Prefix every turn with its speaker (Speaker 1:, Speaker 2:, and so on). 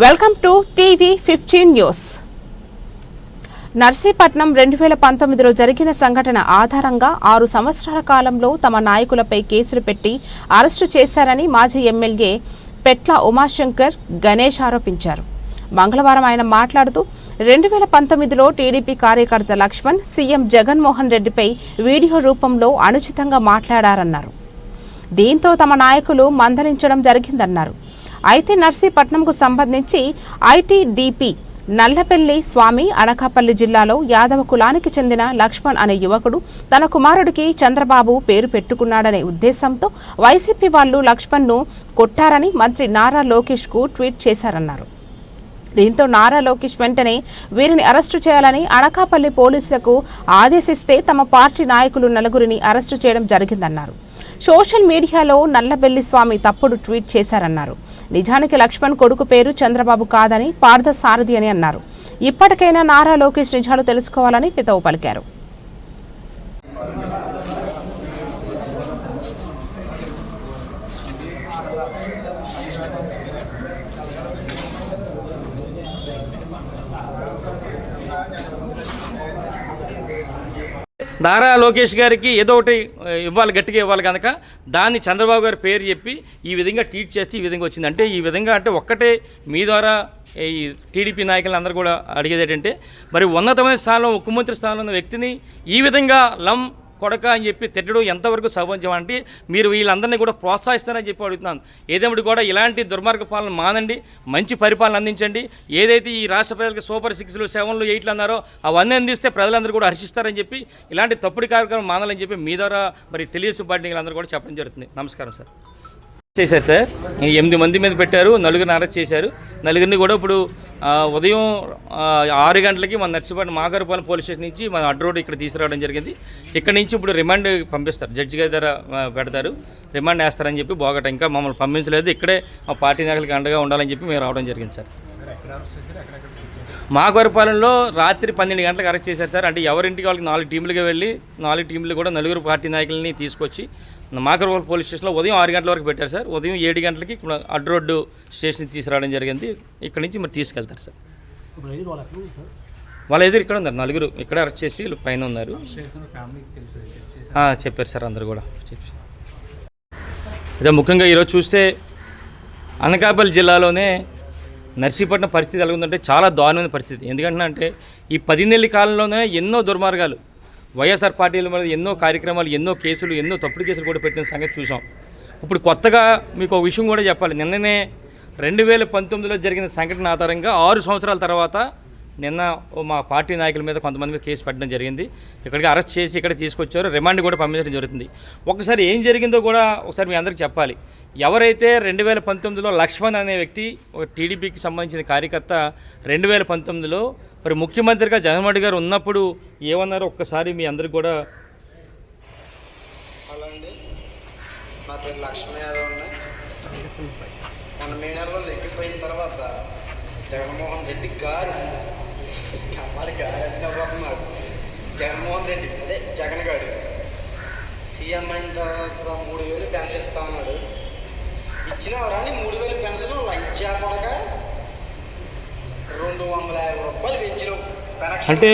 Speaker 1: Welcome to TV fifteen news. Narsipatnam రెండు వేల పంతొమ్మిదిలో జరిగిన సంఘటన ఆధారంగా ఆరు సంవత్సరాల కాలంలో తమ నాయకులపై కేసులు పెట్టి అరెస్టు చేశారని మాజీ ఎమ్మెల్యే పెట్ల ఉమాశంకర్ గణేష్ ఆరోపించారు. మంగళవారం ఆయన మాట్లాడుతూ రెండు వేల పంతొమ్మిదిలో టీడీపీ కార్యకర్త లక్ష్మణ్ సీఎం జగన్మోహన్ రెడ్డిపై వీడియో రూపంలో అనుచితంగా మాట్లాడారన్నారు. దీంతో తమ నాయకులు మందలించడం జరిగిందన్నారు. అయితే నర్సీపట్నంకు సంబంధించి ఐటీడీపీ నల్లపెల్లి స్వామి అనకాపల్లి జిల్లాలో యాదవ కులానికి చెందిన లక్ష్మణ్ అనే యువకుడు తన కుమారుడికి చంద్రబాబు పేరు పెట్టుకున్నాడనే ఉద్దేశంతో వైసీపీ వాళ్ళు లక్ష్మణ్ను కొట్టారని మంత్రి నారా లోకేష్కు ట్వీట్ చేశారన్నారు. దీంతో నారా లోకేష్ వెంటనే వీరిని అరెస్టు చేయాలని అనకాపల్లి పోలీసులకు ఆదేశిస్తే తమ పార్టీ నాయకులు నలుగురిని అరెస్టు చేయడం జరిగిందన్నారు. సోషల్ మీడియాలో నల్లబెల్లి స్వామి తప్పుడు ట్వీట్ చేశారన్నారు. నిజానికి లక్ష్మణ్ కొడుకు పేరు చంద్రబాబు కాదని పార్థ సారథి అని అన్నారు. ఇప్పటికైనా నారా లోకేష్ నిజాలు తెలుసుకోవాలని పితవు పలికారు.
Speaker 2: నారా లోకేష్ గారికి ఏదో ఒకటి ఇవ్వాలి గట్టిగా ఇవ్వాలి కనుక దాన్ని చంద్రబాబు గారి పేరు చెప్పి ఈ విధంగా ట్వీట్ చేస్తే ఈ విధంగా వచ్చింది. అంటే ఈ విధంగా అంటే ఒక్కటే మీ ద్వారా ఈ టీడీపీ నాయకులు అందరూ కూడా అడిగేది ఏంటంటే మరి ఉన్నతమైన స్థానంలో ముఖ్యమంత్రి స్థానంలో ఉన్న వ్యక్తిని ఈ విధంగా లం కొడక అని చెప్పి తిట్టడం ఎంతవరకు సభంజం అంటే మీరు వీళ్ళందరినీ కూడా ప్రోత్సహిస్తారని చెప్పి అడుగుతున్నాను. ఏదేమిటి కూడా ఇలాంటి దుర్మార్గ పాలన మానండి మంచి పరిపాలన అందించండి. ఏదైతే ఈ రాష్ట్ర ప్రజలకు సూపర్ సిక్స్లు సెవెన్లు ఎయిట్లు అన్నారో అవన్నీ అందిస్తే ప్రజలందరూ కూడా హర్షిస్తారని చెప్పి ఇలాంటి తప్పుడు కార్యక్రమం మానాలని చెప్పి మీ ద్వారా మరి తెలియసు పార్టీ అందరూ కూడా చెప్పడం జరుగుతుంది. నమస్కారం సార్. చేశారు సార్. ఎనిమిది మంది మీద పెట్టారు. నలుగురిని అరెస్ట్ చేశారు. నలుగురిని కూడా ఇప్పుడు ఉదయం ఆరు గంటలకి మన నర్సిపాటి మాగారుపాలెం పోలీస్ స్టేషన్ నుంచి మన అడ్ రోడ్ ఇక్కడ తీసుకురావడం జరిగింది. ఇక్కడ నుంచి ఇప్పుడు రిమాండ్ పంపిస్తారు. జడ్జి గారి దగ్గర పెడతారు. రిమాండ్ వేస్తారని చెప్పి బోగట. ఇంకా మమ్మల్ని పంపించలేదు. ఇక్కడే మా పార్టీ నాయకులకి అండగా ఉండాలని చెప్పి మేము రావడం జరిగింది సార్. మాగవరపాలెంలో రాత్రి పన్నెండు గంటలకు అరెస్ట్ చేశారు సార్. అంటే ఎవరింటికి వాళ్ళకి నాలుగు టీంలుగా వెళ్ళి నాలుగు టీంలు కూడా నలుగురు పార్టీ నాయకులని తీసుకొచ్చి మాకరవల్ పోలీస్ స్టేషన్లో ఉదయం ఆరు గంటల వరకు పెట్టారు సార్. ఉదయం ఏడు గంటలకి అడ్రోడ్డు స్టేషన్కి రోడ్డు తీసుకురావడం జరిగింది. ఇక్కడ నుంచి మరి తీసుకెళ్తారు.
Speaker 3: ఉంది సార్.
Speaker 2: వాళ్ళ ఎదురు ఇక్కడ ఉన్నారు నలుగురు. ఇక్కడ అరెస్ట్ చేసి వీళ్ళు పైన ఉన్నారు. చెప్పారు సార్ అందరు కూడా. చెప్పారు ఇదే ముఖ్యంగా ఈరోజు చూస్తే అనకాపల్లి జిల్లాలోనే నర్సీపట్నం పరిస్థితి ఎలా ఉందంటే చాలా దారుణమైన పరిస్థితి. ఎందుకంటే అంటే ఈ పది నెలల కాలంలోనే ఎన్నో దుర్మార్గాలు వైఎస్ఆర్ పార్టీల మీద ఎన్నో కార్యక్రమాలు ఎన్నో కేసులు ఎన్నో తప్పుడు కేసులు కూడా పెట్టిన సంగతి చూసాం. ఇప్పుడు కొత్తగా మీకు ఒక విషయం కూడా చెప్పాలి. నిన్ననే రెండు వేల పంతొమ్మిదిలో జరిగిన సంఘటన ఆధారంగా ఆరు సంవత్సరాల తర్వాత నిన్న మా పార్టీ నాయకుల మీద కొంతమంది మీద కేసు పెట్టడం జరిగింది. ఇక్కడికి అరెస్ట్ చేసి ఇక్కడ తీసుకొచ్చారు. రిమాండ్ కూడా పంపించడం జరుగుతుంది. ఒకసారి ఏం జరిగిందో కూడా ఒకసారి మీ అందరికీ చెప్పాలి. ఎవరైతే రెండు వేల పంతొమ్మిదిలో లక్ష్మణ్ అనే వ్యక్తి ఒక టీడీపీకి సంబంధించిన కార్యకర్త రెండు వేల పంతొమ్మిదిలో మరి ముఖ్యమంత్రిగా జగన్మోహన్ రెడ్డి గారు ఉన్నప్పుడు ఏమన్నారో ఒక్కసారి మీ అందరికి కూడా
Speaker 4: హలో అండి. నా పేరు లక్ష్మీ యాదవ్ అండి. మన మే నెలలో లెక్కిపోయిన తర్వాత జగన్మోహన్ రెడ్డి గారు అమ్మాడి గారు అంటే జగన్మోహన్ రెడ్డి అదే జగన్ గారు. సీఎం అయిన తర్వాత మూడు వేలు పెన్షన్ ఇస్తా ఉన్నాడు. ఇచ్చిన వారాన్ని మూడు వేలు పెన్షన్ లంచా పడక రెండు వందల యాభై రూపాయలు పెంచిన పెన్షన్
Speaker 2: అంటే